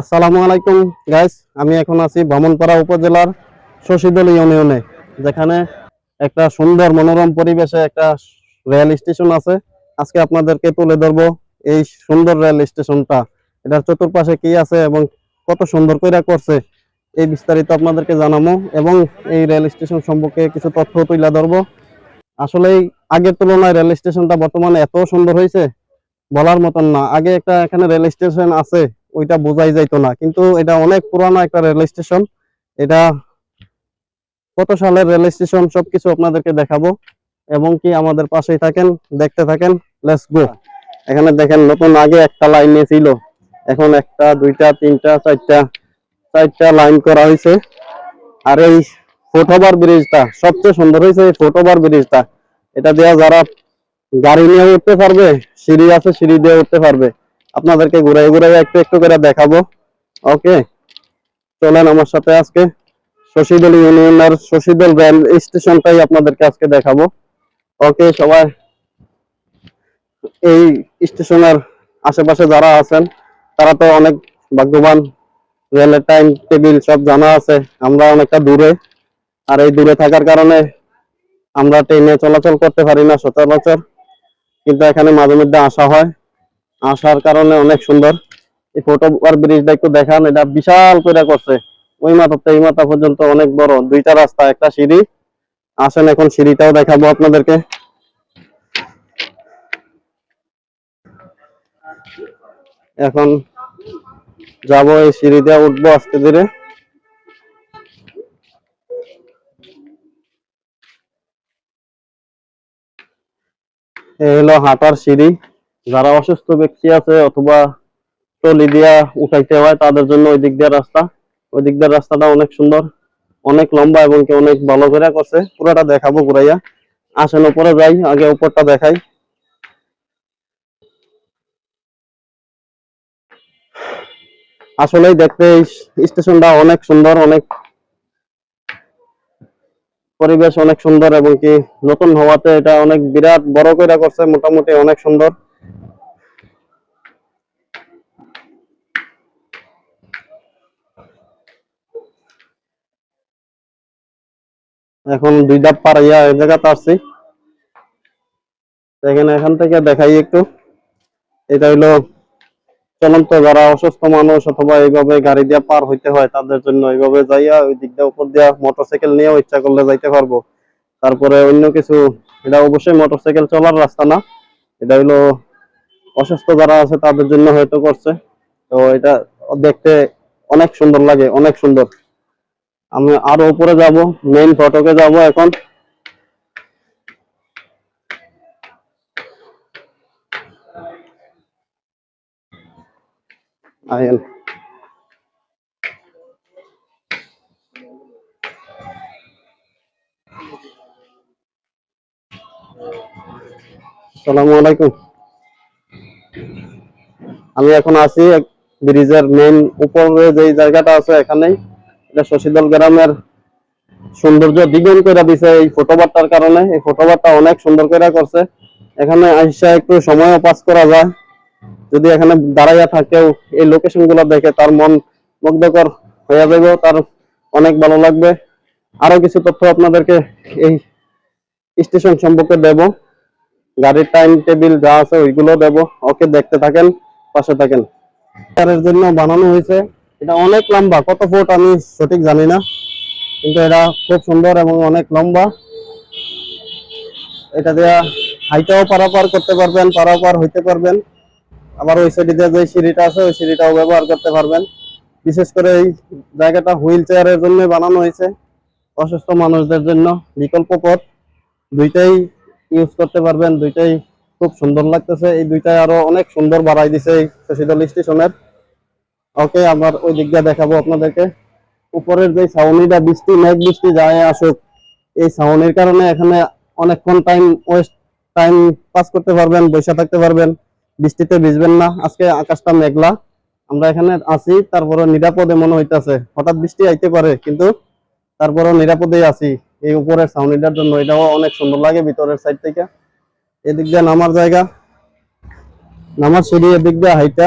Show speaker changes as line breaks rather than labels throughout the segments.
আসসালামু আলাইকুম গাইস আমি এখন আছি বামনপাড়া উপজেলার শশীদল ইউনিয়নে, যেখানে একটা সুন্দর মনোরম পরিবেশে একটা রেল স্টেশন আছে। আজকে আপনাদেরকে তুলে ধরবো এই সুন্দর রেল স্টেশনটা। এটার চতুর্পাশে কি আছে এবং কত সুন্দর করে করছে, এই বিস্তারিত আপনাদেরকে জানাব এবং এই রেল স্টেশন সম্পর্কে কিছু তথ্য তুলে ধরবো। আসলে আগের তুলনায় রেল স্টেশনটা বর্তমানে এত সুন্দর হয়েছে বলার মতন না। আগে একটা এখানে রেল স্টেশন আছে ওইটা বোঝাই যাইতো না। কিন্তু এটা অনেক পুরানো একটা রেল স্টেশন। এটা কত সালের রেল স্টেশন সবকিছু আপনাদেরকে দেখাবো। এবং কি আমাদের পাশেই থাকেন, দেখতে থাকেন লেটস গো এখানে দেখেন, নতুন আগে একটা লাইন ছিল। এখন একটা, দুইটা, তিনটা, চারটা চারটা লাইন করা হয়েছে আর এই ফুটওভার ব্রিজটা সবচেয়ে সুন্দর হয়েছে এই ফুটওভার ব্রিজটা এটা দেওয়া যারা গাড়ি নিয়ে উঠতে পারবে, সিঁড়ি আছে, সিঁড়ি দিয়ে উঠতে পারবে। আপনাদেরকে ঘুরাই ঘুরাই একটু একটু করে দেখাবো। ওকে চলেন আমার সাথে আজকে। শশীদল ইউনিয়নের শশীদল রেল স্টেশনটাই আপনাদেরকে আজকে দেখাবো। ওকে সবাই। এই স্টেশনের আশেপাশে যারা আছেন, তারা তো অনেক ভাগ্যবান। রেলের টাইম, টেবিল সব জানা আছে। আমরা অনেকটা দূরে। আর এই দূরে থাকার কারণে আমরা ট্রেনে চলাচল করতে পারি না, সচরাচর। কিন্তু এখানে মাঝে মধ্যে আসা হয়। আসার কারণে অনেক সুন্দর। এই ফুটওভার ব্রিজটা একটু দেখান, এটা বিশাল করে করছে। ওই মাথা এই মাথা পর্যন্ত অনেক বড়। দুইটা রাস্তা, একটা সিঁড়ি। আসেন, এখন সিঁড়িটাও দেখাবো আপনাদেরকে। এখন যাব এই সিঁড়ি দিয়ে উঠবো আস্তে ধীরে। এই হলো হাঁটার সিঁড়ি। যারা অসুস্থ ব্যক্তি আছে অথবা টলি দিয়া উঠাইতে হয়, তাদের জন্য ওই দিক দিয়ে রাস্তা। ওই দিক দিয়ে রাস্তাটা অনেক সুন্দর, অনেক লম্বা এবং কি অনেক ভালো করে করছে। পুরোটা দেখাবো ঘুরাইয়া। আসেন উপরে যাই, আগে উপরটা দেখাই। আসলেই দেখতে স্টেশনটা অনেক সুন্দর, অনেক পরিবেশ অনেক সুন্দর এবং কি নতুন হওয়াতে এটা অনেক বিরাট বড় করে করছে, মোটামুটি অনেক সুন্দর। এখন দুই ধাপ পাড়াইয়া এই জায়গাতে আসছি। এখানে এখান থেকে দেখাই একটু। এটা হইল চলন্ত যারা অসুস্থ মানুষ অথবা এইভাবে গাড়ি দিয়ে পার হইতে হয়, তাদের জন্য এইভাবে যাইয়া ওই দিক দিয়ে উপর দিয়া মোটরসাইকেল নিয়েও ইচ্ছা করলে যাইতে পারব। তারপরে অন্য কিছু, এটা অবশ্যই মোটরসাইকেল চলার রাস্তা না। এটা হইল অসুস্থ যারা আছে তাদের জন্য হয়তো করছে। তো এটা দেখতে অনেক সুন্দর লাগে, অনেক সুন্দর। আমি আরও উপরে যাব মেইন ফটকে যাব এখন। আয়েন। আসসালামু আলাইকুম। আমি এখন আছি ব্রিজের মেইন উপরে যে জায়গাটা আছে এখানেই। এটা শশীদল গ্রামের সৌন্দর্য দ্বিগুণ করে দিছে এই ফুটওভারটার কারণে। এই ফুটওভারটা অনেক সুন্দর করে করছে। এখানে আইসা একটু সময়ও পাস করা যায়। যদি এখানে দাঁড়াইয়া থাকেও এই লোকেশনগুলো দেখে তার মন মুগ্ধকর হয়ে যাবে তার অনেক ভালো লাগবে। আরও কিছু তথ্য আপনাদেরকে এই স্টেশন সম্পর্কে দেব। গাড়ির টাইম টেবিল যা আছে ওইগুলো দেব। ওকে দেখতে থাকেন, পাশে থাকেন। জন্য বানানো হয়েছে এটা অনেক লম্বা, কত ফুট আমি সঠিক জানি না, কিন্তু এটা খুব সুন্দর এবং অনেক লম্বা। এটা দিয়া হাইটাও পারাপার করতে পারবেন, পারাপার হইতে পারবেন। আবার ওই সাইডে যে সিঁড়িটা আছে, ওই সিঁড়িটাও ব্যবহার করতে পারবেন। বিশেষ করে এই জায়গাটা হুইল চেয়ারের জন্য বানানো হয়েছে, অসুস্থ মানুষদের জন্য বিকল্প পথ। দুইটাই ইউজ করতে পারবেন, দুইটাই খুব সুন্দর লাগতেছে। এই দুইটাই আরও অনেক সুন্দর বাড়াই দিছে এই শশীদল স্টেশনের। ওকে আমার ওই দিক দিয়ে দেখাবো আপনাদেরকে। উপরের যে ছাউনিটা, বৃষ্টি, মেঘ বৃষ্টি যায় আসুক, এই ছাউনির কারণে এখানে অনেকক্ষণ টাইম ওয়েস্ট টাইম পাস করতে পারবেন, বসে থাকতে পারবেন, বৃষ্টিতে ভিজবেন না। আজকে আকাশটা মেঘলা, আমরা এখানে আছি তারপরে নিরাপদে মনে হইতাছে। হঠাৎ বৃষ্টি আইতে পারে, কিন্তু তারপরেও নিরাপদেই আছি, এই উপরের ছাউনিটার জন্য। এটাও অনেক সুন্দর লাগে ভিতরের সাইড থেকে। এদিক দিয়ে নামার জায়গা, নামার সিঁড়ি এদিক দিয়ে হাইটা।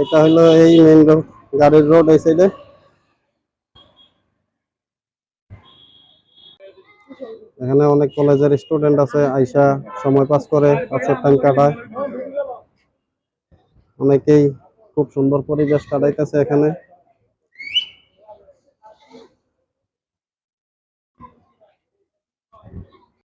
এটা হলো এই মেইন রোড গাড়ির রোড এই সাইডে এখানে অনেক কলেজের স্টুডেন্ট আছে, আইসা সময় পাস করে পাঁচশো টাইম কাটায়। অনেকেই খুব সুন্দর পরিবেশ কাটাইতেছে এখানে।